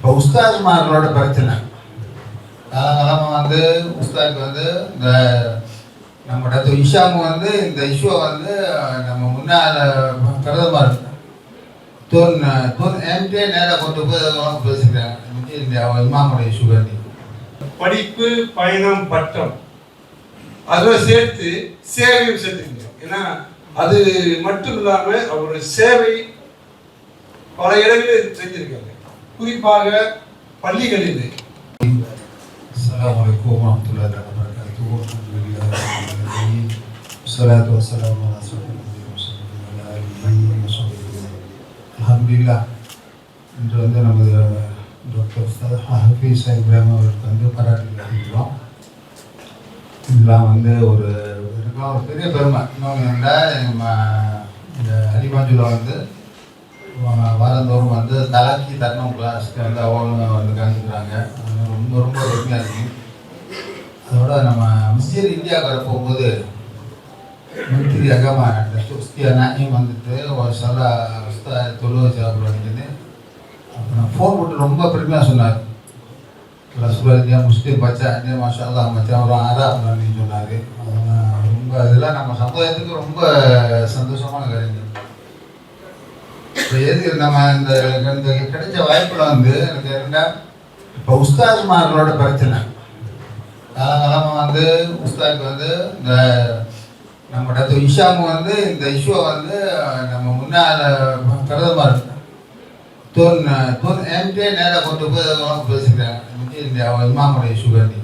இப்போ உஸ்தாத்மார்களோட பிரச்சனை. காலகாலமாக வந்து உஸ்தாதுக்கு வந்து இந்த நம்ம டாக்டர் இஷாமு வந்து இந்த இஷ்யூவை வந்து நம்ம முன்னாள் பிரதமர் தோன் தோன் எம்கே நேராக கொண்டு போய் அதெல்லாம் பேசிக்கிறாங்க. இந்த இமாமுடைய இஷ்யூ வேண்டி படிப்பு பயணம் பட்டம். அதோட சேர்த்து சேவையும் சேர்த்துக்கங்க. ஏன்னா அது மட்டும் இல்லாமல் அவருடைய சேவை பல இடங்களில் செஞ்சிருக்காங்க குறிப்பாக பள்ளிகளில் السلام عليكم ورحمة الله تعالى وبركاته الحمد لله رب العالمين والصلاة والسلام على أشرف الأنبياء والمرسلين وعلى آله وصحبه أجمعين الحمد لله இன்று வந்து நமது டாக்டர் உஸ்தாத் ஹஃபீஸ் இப்ராஹிம் அவருக்கு வந்து பாராட்டு அளிக்கிறோம் இதெல்லாம் வந்து ஒரு எனக்குலாம் ஒரு பெரிய பெருமை இன்னொன்று என்னடா நம்ம இந்த அலிபாஞ்சுல வந்து வா- வாரந்தோறும் வந்து தலாக்கி தர்ணம் கிளாஸ்க்கு வந்து அவங்க வந்து கலந்துக்கிறாங்க. ரொம்ப ரொம்ப பெருமையாக இருக்குது அதோட நம்ம மிஸ்டர் இந்தியாவுக்கு போகும்போது மந்திரி அகமா சுஸ்தியா நாயும் வந்துட்டு ஒரு சில உஸ்தா தொழுவ சாப்பிடுவாங்க அப்போ நான் ஃபோன் போட்டு ரொம்ப பெருமையாக சொன்னார். ரசூலியா முஸ்லீம் பச்சா அண்ணே மாஷா தான் மச்சான் ஒரு ஆறா அப்படின்னு சொன்னார். அதெல்லாம் ரொம்ப இதெல்லாம் நம்ம சமுதாயத்துக்கு ரொம்ப சந்தோஷமான காரியங்கள். எது நம்ம இந்த இந்த கிடைச்ச வாய்ப்புல வந்து எனக்கு என்ன இப்போ உஸ்தாத்மார்களோட பிரச்சனை. காலகாலமாக வந்து உஸ்தாக்கு வந்து இந்த நம்ம டாக்டர் இஷாமு வந்து இந்த இஷ்யூவை வந்து நம்ம முன்னாள் பிரதமர் தோன் தோன் ஏன்ட்டே நேராக கொண்டு போய் அதெல்லாம் பேசிக்கிறாங்க இந்த இமாமுடைய இஷ்யூ வேண்டி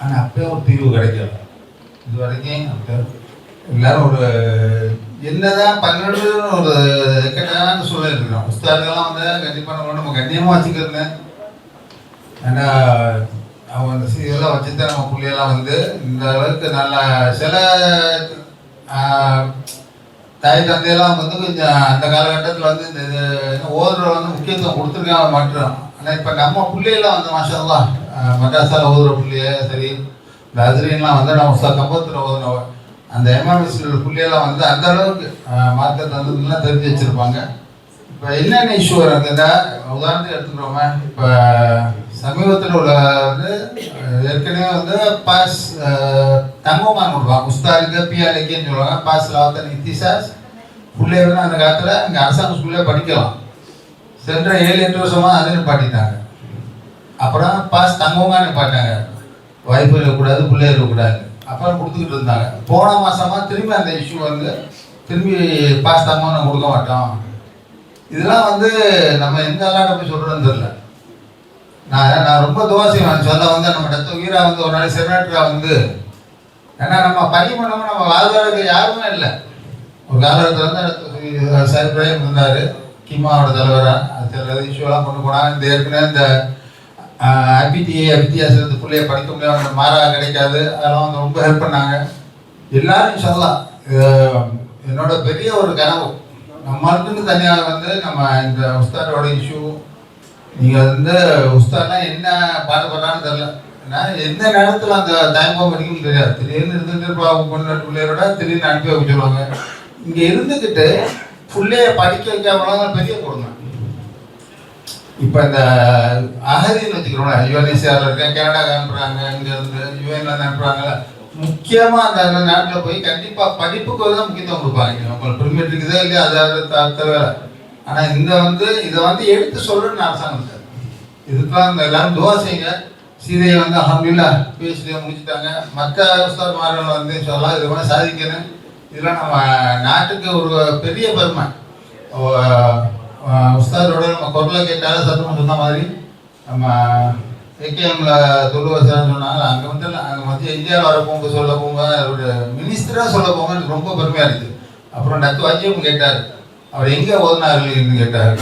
ஆனால் அப்பயும் ஒரு தீர்வு கிடைக்கல. இது வரைக்கும் அப்ப எல்லாரும் ஒரு என்னதான் பன்னெண்டு ஒரு இக்கட்டான சூழல் இருக்கிறோம் உஸ்தாதெல்லாம் வந்து கண்டிப்பாக நம்ம நம்ம கண்ணியமாக வச்சுக்கிறேன்னு ஏன்னா அவங்க அந்த இதெல்லாம் வச்சுட்டு நம்ம பிள்ளையெல்லாம் வந்து இந்த அளவுக்கு நல்லா சில தாய் தந்தையெல்லாம் வந்து கொஞ்சம் அந்த காலகட்டத்தில் வந்து இந்த இது ஓதுற வந்து முக்கியத்துவம் கொடுத்துருக்காங்க மாற்றம் ஆனால் இப்போ நம்ம பிள்ளையெல்லாம் வந்து மாஷல்லாம் மட்ராஸால் ஓதுற பிள்ளைய சரி இந்த அஜிரியெல்லாம் வந்து நம்ம கம்பத்தில் ஓதுனவன் அந்த எம்ஆர்எஸ்ல பிள்ளையெல்லாம் வந்து அந்த அளவுக்கு மார்க்கெட் வந்து தெரிஞ்சு வச்சிருப்பாங்க. இப்போ என்னென்ன இஷ்யூ வருதுன்னா உதாரணத்துக்கு எடுத்துக்கிறோமே? இப்போ சமீபத்தில் உள்ள வந்து ஏற்கனவே வந்து பாஸ் தங்கமாக கொடுப்பாங்க உஸ்தாருக்கு பிஆர்ஏக்குன்னு சொல்லுவாங்க. பாஸ் லாவத்தன் இத்திசாஸ் பிள்ளைகள் அந்த காலத்தில் இங்கே அரசாங்க ஸ்கூல்லே படிக்கலாம். சென்ற ஏழு எட்டு வருஷமாக அதை நிப்பாட்டிட்டாங்க. அப்புறம் பாஸ் தங்கமாக நிப்பாட்டாங்க வாய்ப்பு இருக்கக்கூடாது பிள்ளை இருக்கக்கூடாது. அப்போ கொடுத்துக்கிட்டு இருந்தாங்க. போன மாதமாக திரும்பி அந்த இஷ்யூ வந்து திரும்பி பாஸ் தங்கம்னு கொடுக்க மாட்டோம். இதெல்லாம் வந்து நம்ம எந்த அல்லாட்ட போய் சொல்கிறோன்னு தெரியல. நான் நான் ரொம்ப தோசைவேன் சொல்ல வந்து நம்ம டத்து வீரா வந்து ஒரு நாள் செமினாட்டரா வந்து ஏன்னா நம்ம பையன் பண்ணோம்னா நம்ம வாழ்வாருக்கு யாருமே இல்லை. ஒரு காலகட்டத்தில் வந்து சார் பிரேம் இருந்தார் கிமாவோட தலைவராக அது சில இஷ்யூலாம் கொண்டு போனாங்க. இந்த ஏற்கனவே இந்த ஐபிடிஏ ஐபிடிஎஸ் இருந்து பிள்ளைய படிக்க முடியாது மாறாக கிடைக்காது. அதெல்லாம் வந்து ரொம்ப ஹெல்ப் பண்ணாங்க. எல்லாரும் சொல்லலாம் என்னோட பெரிய ஒரு கனவு. நம்மளுக்குன்னு தனியாக வந்து நம்ம இந்த உஸ்தாரோட இஷ்யூ நீங்கள் வந்து உஸ்தாத்லாம் என்ன பாடுபடுறான்னு தெரியல. ஏன்னா எந்த நேரத்தில் அந்த தயங்கம் வரைக்கும் தெரியாது. திடீர்னு இருந்துட்டு இருப்பாங்க பொண்ணு பிள்ளையரோட திடீர்னு அனுப்பி வச்சுருவாங்க இங்கே இருந்துக்கிட்டு பிள்ளைய படிக்க வைக்காமலாம் பெரிய கொடுங்க. இப்போ இந்த அகதின்னு வச்சுக்கிறோம்ல யுஎன்எஸ்ஆர்ல இருக்கேன் கனடாக்கு அனுப்புறாங்க இங்கேருந்து யூஎன்ல யுஎன்ல அனுப்புறாங்கல்ல முக்கியமா அந்த நாட்டில் போய் கண்டிப்பாக படிப்புக்கு தான் முக்கியத்துவம் கொடுப்பாங்க. உங்களுக்கு பெர்மிட் இருக்குதா இல்லையா அதாவது த- தவிர. ஆனால் இந்த வந்து இதை வந்து எடுத்து சொல்லணும்னு அரசாங்கம் சார். இதுக்கெல்லாம் இந்த எல்லாரும் துவா செய்யுங்க. சீதையை வந்து அஹமில்லா பேசிட்டு முடிச்சுட்டாங்க. மற்ற உஸ்தாத் வந்து சொல்லலாம் இது மாதிரி சாதிக்கணும். இதெல்லாம் நம்ம நாட்டுக்கு ஒரு பெரிய பெருமை. உஸ்தாதோட நம்ம குரலை கேட்டாலும் சத்தம் சொன்ன மாதிரி நம்ம ஏகேஎம்ல தொழுவர் சார் சொன்னாங்க அங்கே வந்து அங்கே மத்திய இந்தியாவில் வர போங்க சொல்ல போங்க ஒரு மினிஸ்டராக சொல்ல போங்க எனக்கு ரொம்ப பெருமையாக இருக்குது அப்புறம் டக்கு கேட்டார். அவர் எங்கே ஓதுனார்கள்னு கேட்டார்.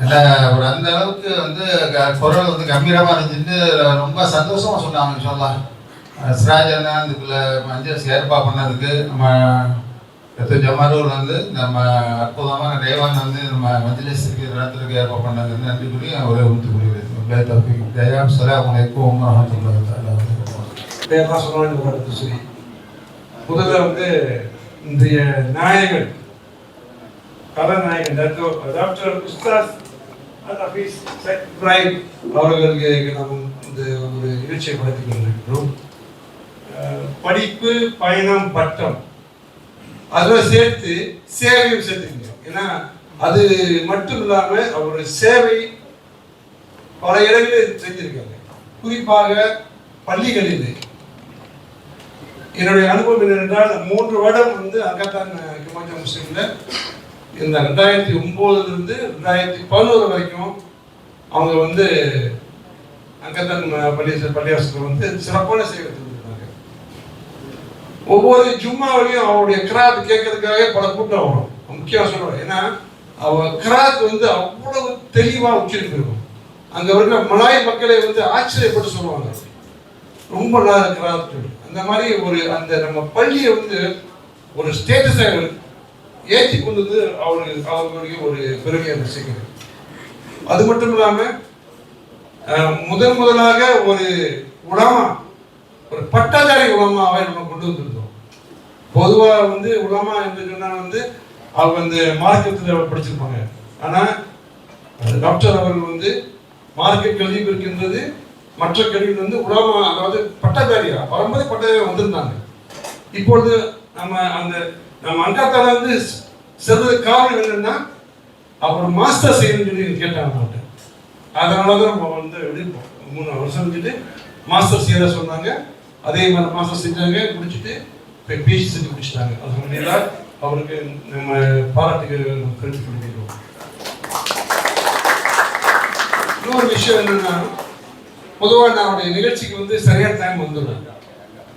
இல்லை அவர் அந்த அளவுக்கு வந்து க- குரல் வந்து கம்பீரமாக இருந்துச்சுன்னு ரொம்ப சந்தோஷமாக சொன்னாங்க சொல்லலாம் சிராஜ் அண்ணா இதுக்குள்ள மஞ்சள் ஏற்பாடு பண்ணதுக்கு நம்ம எத்த ஜமாரூர் வந்து நம்ம அற்புதமான தேவான் வந்து நம்ம மஜ்லிஸுக்கு நடத்துறதுக்கு ஏற்பாடு பண்ணது வந்து நன்றி கூறி அவரை உறுத்து கூறுகிறேன் தயா சலாம் வலைக்கும் வரமத்துல்லாஹி தஆலா வபரகாத்துஹு. பேர்லாம் சொன்னாலும் சரி முதல்ல வந்து இன்றைய நாயகன் கதாநாயகன் டாக்டர் டாக்டர் உஸ்தாத் ஹபீஸ் ஷேக் இப்ராஹிம் அவர்களுக்கு நாம் இந்த ஒரு நிகழ்ச்சியை நடத்தி கொண்டிருக்கிறோம். படிப்பு பயணம் பட்டம். அதோட சேர்த்து சேவையும் சேர்த்துக்கங்க ஏன்னா அது மட்டும் இல்லாம அவருடைய சேவை பல இடங்களில் செஞ்சிருக்காங்க குறிப்பாக பள்ளிகளில். என்னுடைய அனுபவம் என்னென்றால் மூன்று வருடம் வந்து அங்கத்தான் கிமாஜா முஸ்லீம்ல இந்த ரெண்டாயிரத்தி ஒம்போதுலேருந்து ரெண்டாயிரத்தி பதினோரு வரைக்கும் அவங்க வந்து அங்கத்தான் பள்ளி பள்ளியாசத்தில் வந்து சிறப்பான சேவை ஒவ்வொரு ஜும்மாவிலையும் அவருடைய கிராத் கேட்கறதுக்காக பல கூட்டம் வரும். முக்கியம் சொல்லுவார் ஏன்னா அவ கிராத் வந்து அவ்வளவு தெளிவா உச்சரிப்பிருக்கும் அங்க இருக்கிற மலாய் மக்களை வந்து ஆச்சரியப்பட்டு சொல்லுவாங்க. ரொம்ப நல்லா கிராத் அந்த மாதிரி ஒரு அந்த நம்ம பள்ளியை வந்து ஒரு ஸ்டேட்டஸை ஏற்றி கொண்டு வந்து அவருக்கு அவர்களுடைய ஒரு பெருமையை ரசிக்கிறது அது மட்டும் இல்லாம முதன் முதலாக ஒரு உலமா ஒரு பட்டதாரி உலமாவை நம்ம கொண்டு வந்திருந்தோம். பொதுவாக வந்து உலமா என்று வந்து அவங்க வந்து மார்க்கத்தில் படிச்சிருப்பாங்க. ஆனால் டாக்டர் அவர்கள் வந்து மார்க்க கல்வி இருக்கின்றது மற்ற கல்வியில் வந்து உலமா அதாவது பட்டதாரியா வரும்போது பட்டதாரியா வந்திருந்தாங்க. இப்பொழுது நம்ம அந்த நம்ம அங்காத்தால வந்து சிறந்த காரணம் என்னன்னா அவர் மாஸ்டர் செய்யணும்னு சொல்லி கேட்டாங்க அவங்கள்ட்ட அதனால தான் நம்ம வந்து மூணு வருஷம் செஞ்சுட்டு மாஸ்டர் செய்ய சொன்னாங்க. அதே மாதிரி மாஸ்டர் செஞ்சாங்க முடிச்சுட்டு இப்போ பிஹெச்டி செஞ்சு முடிச்சிட்டாங்க. அது முன்னாடி அவருக்கு நம்ம பாராட்டுக்கு கருத்து பண்ணிக்கிறோம் இன்னொரு விஷயம் என்னன்னா பொதுவாக நான் அவருடைய நிகழ்ச்சிக்கு வந்து சரியான டைம் வந்துடுறேன்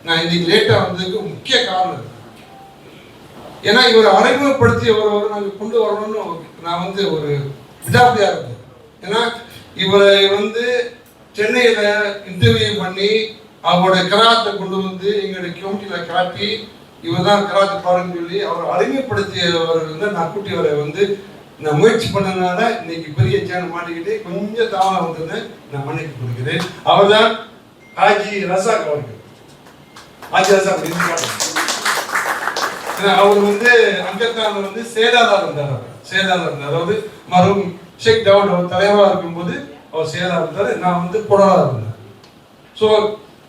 நான் இன்னைக்கு லேட்டாக வந்ததுக்கு முக்கிய காரணம் ஏன்னா இவர் அறிமுகப்படுத்திய ஒருவர் நாங்கள் கொண்டு வரணும்னு நான் வந்து ஒரு விடாப்பியா இருந்தேன். ஏன்னா இவரை வந்து சென்னையில் இன்டர்வியூ பண்ணி அவருடைய கராத்தை கொண்டு வந்து எங்களுடைய கமிட்டியில காட்டி இவர் தான் கராத்து பாருன்னு சொல்லி அவர் அறிமுகப்படுத்தியவர் வந்து நான் கூட்டி அவரை வந்து நான் முயற்சி பண்ணனால இன்னைக்கு பெரிய சேனல் மாட்டிக்கிட்டு கொஞ்சம் தாமதம் வந்ததுன்னு நான் மன்னிப்பு கொடுக்கிறேன். அவர் தான் ஹாஜி ரசாக் அவர்கள் ஹாஜி ரசாக் ஏன்னா அவர் வந்து அங்கத்தான் வந்து சேதாரா இருந்தார் அவர். சேதாரா இருந்தார். அதாவது மரும் ஷேக் டவுட் அவர் தலைவராக இருக்கும்போது அவர் சேதாரா இருந்தார். நான் வந்து புடலா இருந்தேன் ஸோ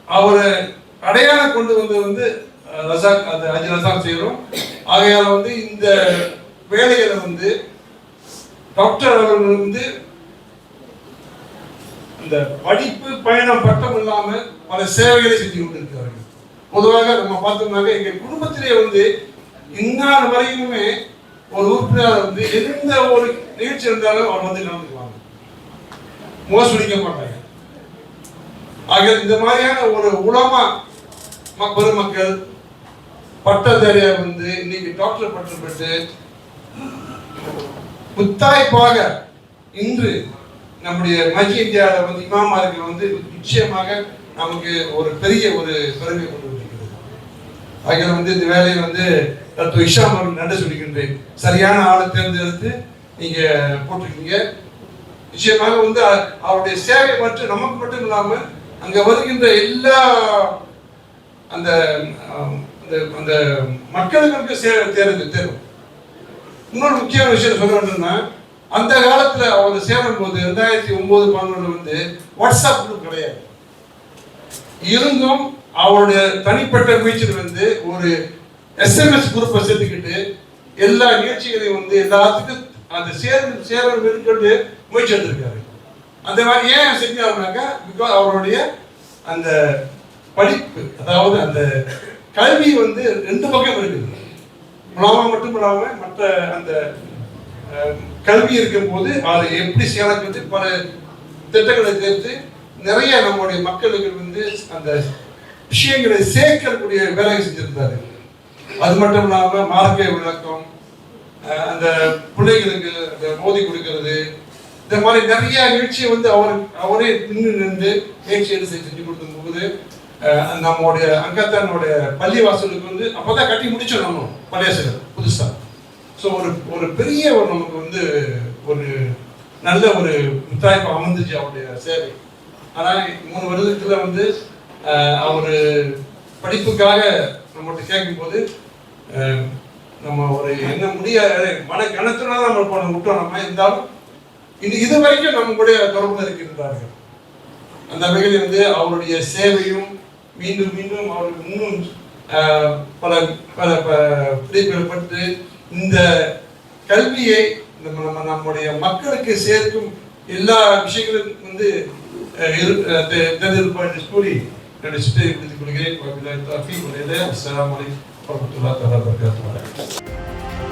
அவரை அடையாளம் கொண்டு வந்தது வந்து ரசாக் அந்த அஜி ரசாக் செய்கிறோம். ஆகையால் வந்து இந்த வேலைகளை வந்து டாக்டர் அவர்கள் வந்து இந்த படிப்பு பயணம் பட்டம் இல்லாமல் பல சேவைகளை செஞ்சு கொண்டிருக்கிறார்கள். பொதுவாக நம்ம பார்த்தோம்னாக்க எங்கள் குடும்பத்திலே வந்து இந்நாள் வரைக்குமே ஒரு உறுப்பினர் வந்து எந்த ஒரு நிகழ்ச்சி இருந்தாலும் அவர் வந்து நடந்துக்குவாங்க மோசடிக்க மாட்டாங்க ஆக இந்த மாதிரியான ஒரு உலமா ம- பெருமக்கள் பட்டதாரியா வந்து இன்னைக்கு டாக்டர் பட்டம் பெற்று முத்தாய்ப்பாக இன்று நம்முடைய மத்திய இந்தியாவில் வந்து இமாமார்கள் வந்து நிச்சயமாக நமக்கு ஒரு பெரிய ஒரு பெருமை கொண்டு வந்திருக்கிறது. ஆகிய வந்து இந்த வேலையை வந்து தத்துவ இஷாம் அவர்கள் நன்றி சொல்லிக்கின்றேன். சரியான ஆளை தேர்ந்தெடுத்து நீங்க போட்டிருக்கீங்க. நிச்சயமாக வந்து அவருடைய சேவை மட்டும் நமக்கு மட்டும் இல்லாமல் அங்க வருகின்ற எல்லா அந்த அந்த- மக்களுக்கு சேவை தேர்வு தேர்வு. இன்னொரு முக்கியமான விஷயம் சொல்ல வேண்டும்னா அந்த காலத்துல அவர் சேரும் போது ரெண்டாயிரத்தி ஒன்பது பதினொன்று வந்து வாட்ஸ்அப் குரூப் கிடையாது. இருந்தும் அவருடைய தனிப்பட்ட முயற்சியில் வந்து ஒரு எஸ்எம்எஸ் குரூப்பை சேர்த்துக்கிட்டு எல்லா நிகழ்ச்சிகளையும் வந்து எல்லாத்துக்கும் அந்த சேர சேர மேற்கொண்டு முயற்சி எடுத்திருக்காரு. அந்த மாதிரி ஏன் செஞ்சாருனாக்கா பிகாஸ் அவருடைய அந்த படிப்பு அதாவது அந்த கல்வி வந்து ரெண்டு பக்கம் இருக்குது. உலாமா மட்டும் இல்லாமல் மற்ற அந்த கல்வி இருக்கும்போது அதை எப்படி சேலக்கு பல திட்டங்களை சேர்த்து நிறைய நம்முடைய மக்களுக்கு வந்து அந்த விஷயங்களை சேர்க்கக்கூடிய வேலையை செஞ்சிருந்தாரு. அது மட்டும் இல்லாமல் மார்க்க விளக்கம் அந்த பிள்ளைகளுக்கு அந்த மோதி கொடுக்கறது இந்த மாதிரி நிறைய நிகழ்ச்சியை வந்து அவர் அவரே நின்று நின்று நிகழ்ச்சி எடுத்து செஞ்சு கொடுக்கும் போது அஹ், நம்மளுடைய அங்கத்தானுடைய பள்ளிவாசலுக்கு வந்து அப்பதான் கட்டி முடிச்சோம் நம்ம பள்ளியாசல் புதுசா. ஸோ ஒரு ஒரு பெரிய ஒரு நமக்கு வந்து ஒரு நல்ல ஒரு முத்தாய்ப்பு அமைந்துச்சு அவருடைய சேவை. ஆனால் மூணு வருடத்துல வந்து அவர் படிப்புக்காக நம்மகிட்ட கேட்கும்போது போது நம்ம ஒரு என்ன முடியாத மன கணத்துனால நம்ம போன விட்டோம் நம்ம இருந்தாலும் இது இது வரைக்கும் நம்ம கூட தொடர்பு இருக்கின்றார்கள். அந்த வகையில் வந்து அவருடைய சேவையும் மீண்டும் மீண்டும் அவருக்கு இன்னும் பல பல ப- இந்த கல்வியை நம்ம நம்முடைய மக்களுக்கு சேர்க்கும் எல்லா விஷயங்களும் வந்து அஹ், கூறி என்னுடைய சிட்டை விடுத்துக் கொள்கிறேன். அஸ்ஸலாமு அலைக்கும் வரஹ்மத்துல்லாஹி வபரகாத்துஹு.